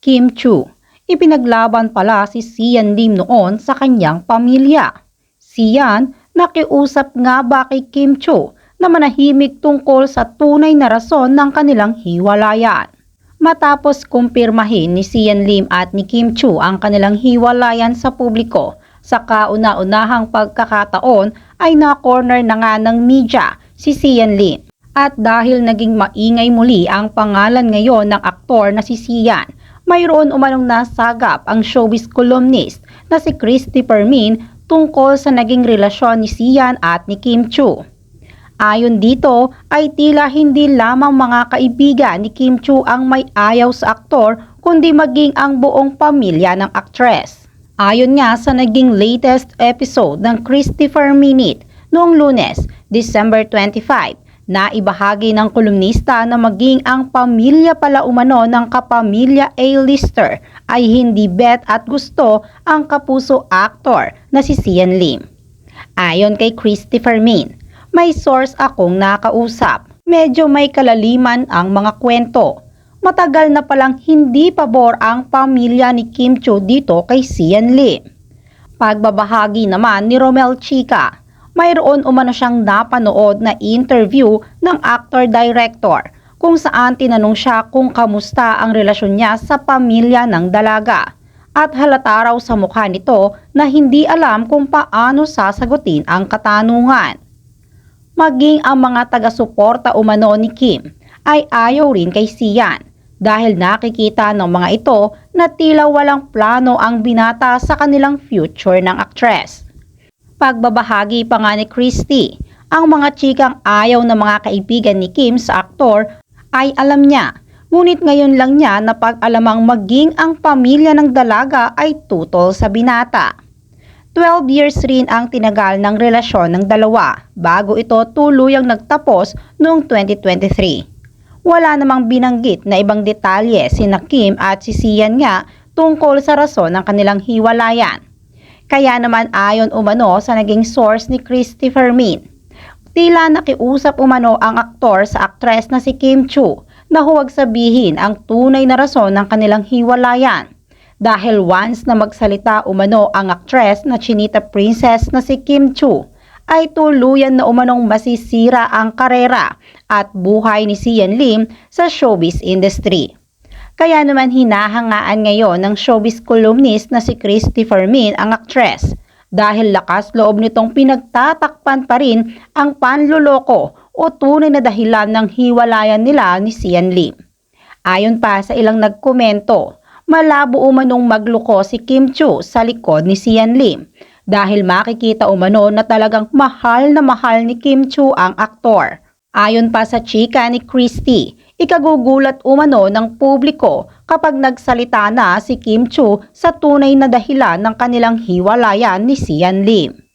Kim Chu. Ipinaglaban pala si Sian Lim noon sa kanyang pamilya. Sian, nakiusap nga ba kay Kim Chu na manahimik tungkol sa tunay na rason ng kanilang hiwalayan. Matapos kumpirmahin ni Sian Lim at ni Kim Chu ang kanilang hiwalayan sa publiko, sa kauna-unahang pagkakataon ay na-corner na nga ng media si Sian Lim. At dahil naging maingay muli ang pangalan ngayon ng aktor na si Sian, mayroon umanong nasagap ang showbiz columnist na si Christopher Min tungkol sa naging relasyon ni Sian at ni Kim Chu. Ayon dito ay tila hindi lamang mga kaibigan ni Kim Chu ang may ayaw sa aktor kundi maging ang buong pamilya ng aktres. Ayon nga sa naging latest episode ng Christopher Minute noong lunes, December 25, na ibahagi ng kolumnista na maging ang pamilya pala umano ng kapamilya A-lister ay hindi bet at gusto ang kapuso actor na si Sian Lim. Ayon kay Christopher Min, may source akong nakausap. Medyo may kalaliman ang mga kwento. Matagal na palang hindi pabor ang pamilya ni Kim Cho dito kay Sian Lim. Pagbabahagi naman ni Romel Chica, mayroon umano siyang napanood na interview ng actor-director kung saan tinanong siya kung kamusta ang relasyon niya sa pamilya ng dalaga. At halata raw sa mukha nito na hindi alam kung paano sasagutin ang katanungan. Maging ang mga taga-suporta umano ni Kim ay ayaw rin kay Sian dahil nakikita ng mga ito na tila walang plano ang binata sa kanilang future ng aktres. Pagbabahagi pa nga ni Christy, ang mga chikang ayaw ng mga kaibigan ni Kim sa aktor ay alam niya. Ngunit ngayon lang niya na pag-alamang maging ang pamilya ng dalaga ay tutol sa binata. 12 years rin ang tinagal ng relasyon ng dalawa bago ito tuluyang nagtapos noong 2023. Wala namang binanggit na ibang detalye si Kim at si Sian nga tungkol sa rason ng kanilang hiwalayan. Kaya naman ayon umano sa naging source ni Christopher Min, tila nakiusap umano ang aktor sa aktres na si Kim Chu na huwag sabihin ang tunay na rason ng kanilang hiwalayan. Dahil once na magsalita umano ang aktres na Chinita Princess na si Kim Chu, ay tuluyan na umanong masisira ang karera at buhay ni Sian Lim sa showbiz industry. Kaya naman hinahangaan ngayon ng showbiz columnist na si Christopher Min ang aktres dahil lakas loob nitong pinagtatakpan pa rin ang panluloko o tunay na dahilan ng hiwalayan nila ni Sian Lim. Ayon pa sa ilang nagkomento, malabo umanong magluko si Kim Chu sa likod ni Sian Lim dahil makikita umano na talagang mahal na mahal ni Kim Chu ang aktor. Ayon pa sa chika ni Christy, ikagugulat umano ng publiko kapag nagsalita na si Kim Chu sa tunay na dahilan ng kanilang hiwalayan ni Sian Lim.